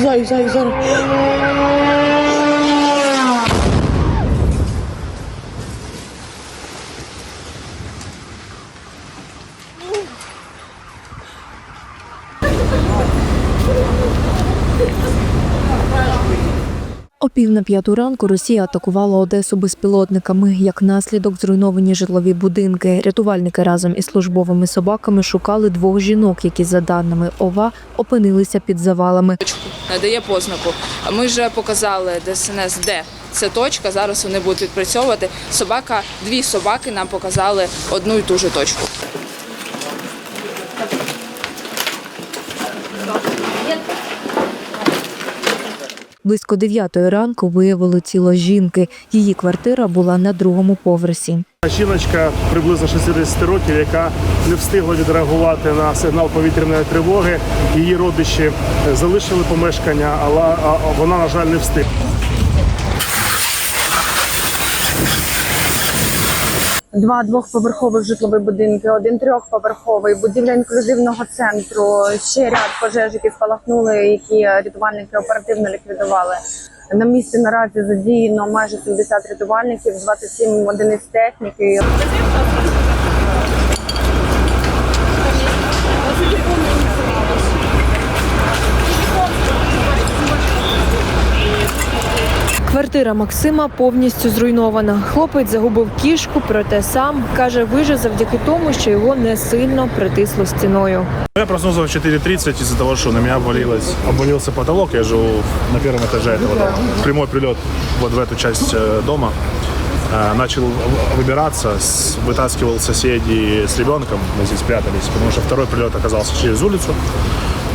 sorry, sorry, sorry. О пів на п'яту ранку Росія атакувала Одесу безпілотниками. Як наслідок зруйновані житлові будинки. Рятувальники разом із службовими собаками шукали двох жінок, які, за даними ОВА, опинилися під завалами. надає познаку. Ми вже показали ДСНС, де ця точка. Зараз вони будуть відпрацьовувати. Собака, дві собаки нам показали одну і ту ж точку. Близько дев'ятої ранку виявили тіло жінки. Її квартира була на другому поверсі. Жіночка приблизно 60 років, яка не встигла відреагувати на сигнал повітряної тривоги. Її родичі залишили помешкання, але вона, на жаль, не встигла. Два двохповерхових житлових будинки, один трьохповерховий, будівля інклюзивного центру. Ще ряд пожеж, які спалахнули, які рятувальники оперативно ліквідували. На місці наразі задіяно майже 70 рятувальників, 27 одиниць техніки. Квартира Максима повністю зруйнована. Хлопець загубив кішку, проте сам каже, вижив завдяки тому, що його не сильно притисло стіною. Я проснулся в 4.30 из-за того, что на меня обвалилось, обвалился потолок. Я живу на первом этаже этого дома. Прямой прилет вот в эту часть э, дома. Э, Начал в- выбираться, с- вытаскивал соседей с ребенком, мы здесь прятались, потому что второй прилет оказался через улицу.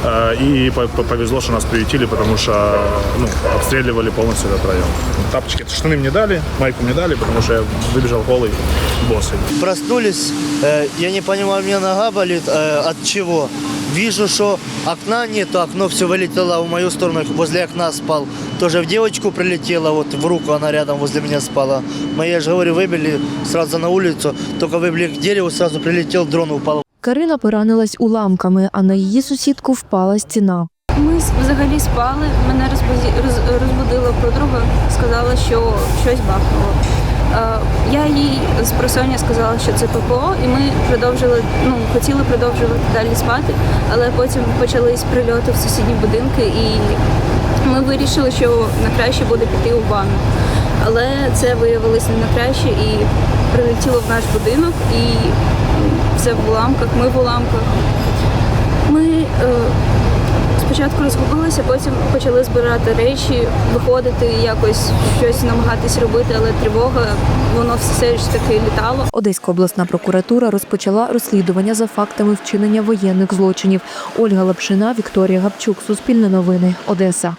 Э, И по- по- повезло, что нас приютили, потому что ну, обстреливали полностью этот район. Тапочки, штаны мне дали, майку мне дали, потому что я выбежал голый, босый. Проснулись, э, я не понимаю, у меня нога болит, э, от чего. Вижу, что окна нет, окно все вылетело в мою сторону, возле окна спал. Тоже в девочку прилетело, вот в руку она рядом возле меня спала. Мы, я же говорю, выбили сразу на улицу, только выбили к дереву, сразу прилетел дрон, упал Карина поранилась уламками, а на її сусідку впала стіна. Ми взагалі спали. Мене розбудила подруга, сказала, що щось бахнуло. Е, Я їй з просоння сказала, що це ППО, і ми продовжили, ну хотіли продовжувати далі спати, але потім почались прильоти в сусідні будинки, і ми вирішили, що на краще буде піти у ванну. Але це виявилось не на краще і прилетіло в наш будинок, і все в уламках, ми в уламках. Ми е, спочатку розгубилися, потім почали збирати речі, виходити, якось щось намагатись робити, але тривога, воно все ж таки літало. Одеська обласна прокуратура розпочала розслідування за фактами вчинення воєнних злочинів. Ольга Лапшина, Вікторія Гапчук, Суспільне новини, Одеса.